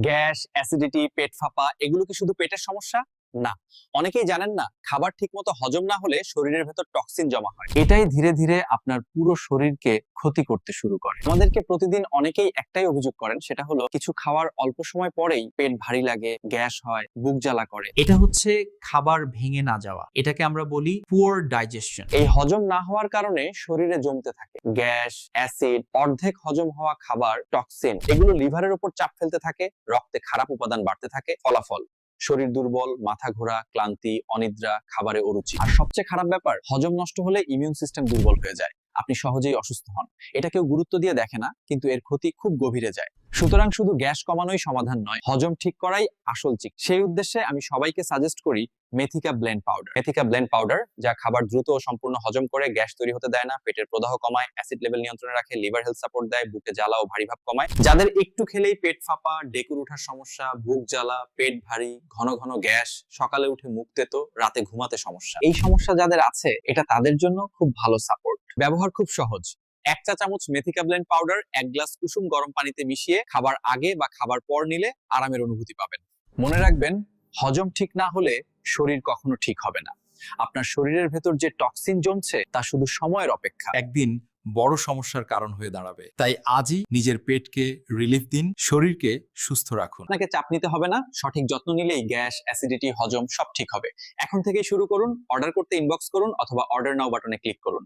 Gas acidity পেট ফাঁপা এগুলো কি শুধু পেটের সমস্যা? না। অনেকেই জানেন না, খাবার ঠিকমতো হজম না হলে শরীরের ভেতর টক্সিন জমা হয়। এটাই ধীরে ধীরে আপনার পুরো শরীরকে ক্ষতি করতে শুরু করে। আমাদেরকে প্রতিদিন অনেকেই একটাই অভিযোগ করেন, সেটা হলো কিছু খাওয়ার অল্প সময় পরেই পেট ভারী লাগে, গ্যাস হয়, বুক জ্বালা করে। এটা হচ্ছে খাবার ভেঙে না যাওয়া। এটাকে আমরা বলি পুয়ার ডাইজেশন এই হজম না হওয়ার কারণে শরীরে জমতে থাকে। গ্যাস, অ্যাসিড, অর্ধেক হজম হওয়া খাবার টক্সিন এগুলো লিভারের উপর চাপ ফেলতে থাকে, রক্তে খারাপ উপাদান বাড়তে থাকে, ফলাফল। শরীর দুর্বল, মাথা ঘোরা, ক্লান্তি, অনিদ্রা, খাবারে অরুচি। আর সবচেয়ে খারাপ ব্যাপার, হজম নষ্ট হলে ইমিউন সিস্টেম দুর্বল হয়ে যায়। আপনি সহজেই অসুস্থ হন। এটা কেউ গুরুত্ব দিয়ে দেখে না, কিন্তু এর ক্ষতি খুব গভীরে যায়। সুতরাং শুধু গ্যাস কমানোই সমাধান নয়, হজম ঠিক করাই আসল চিক সেই উদ্দেশ্যে আমি সবাইকে সাজেস্ট করি Methika blend powder Methika blend powder যা খাবার দ্রুত ও সম্পূর্ণ হজম করে গ্যাস তৈরি হতে দেয় না, পেটের প্রদাহ কমায় অ্যাসিড লেভেল নিয়ন্ত্রণে রাখে লিভার হেলথ সাপোর্ট দেয়, বুকে জ্বালা ও ভারী ভাব কমায়। যাদের একটু খেলেই পেট ফাঁপা, ডেকুর ওঠার সমস্যা, বুক জ্বালা, পেট ভারী, ঘন ঘন গ্যাস, সকালে উঠে মুখ তেতো, রাতে ঘুমাতে সমস্যা। এই সমস্যা যাদের আছে, এটা তাদের জন্য খুব ভালো সাপোর্ট ব্যবহার খুব সহজ। এক চা চামচ মেথিকা ব্লেন্ড পাউডার এক গ্লাস কুসুম গরম পানিতে মিশিয়ে খাবার আগে বা খাবার পর নিলে আরামের অনুভূতি পাবেন। মনে রাখবেন, হজম ঠিক না হলে শরীর কখনো ঠিক হবে না। আপনার শরীরের ভেতর যে টক্সিন জমছে তা শুধু সময়ের অপেক্ষা। একদিন বড় সমস্যার কারণ হয়ে দাঁড়াবে। তাই আজই নিজের পেটকে রিলিফ দিন শরীরকে সুস্থ রাখুন। আপনাকে চাপ নিতে হবে না সঠিক যত্ন নিলেই গ্যাস অ্যাসিডিটি হজম সব ঠিক হবে। এখন থেকে শুরু করুন অর্ডার করতে ইনবক্স করুন অথবা অর্ডার নাও বাটনে ক্লিক করুন।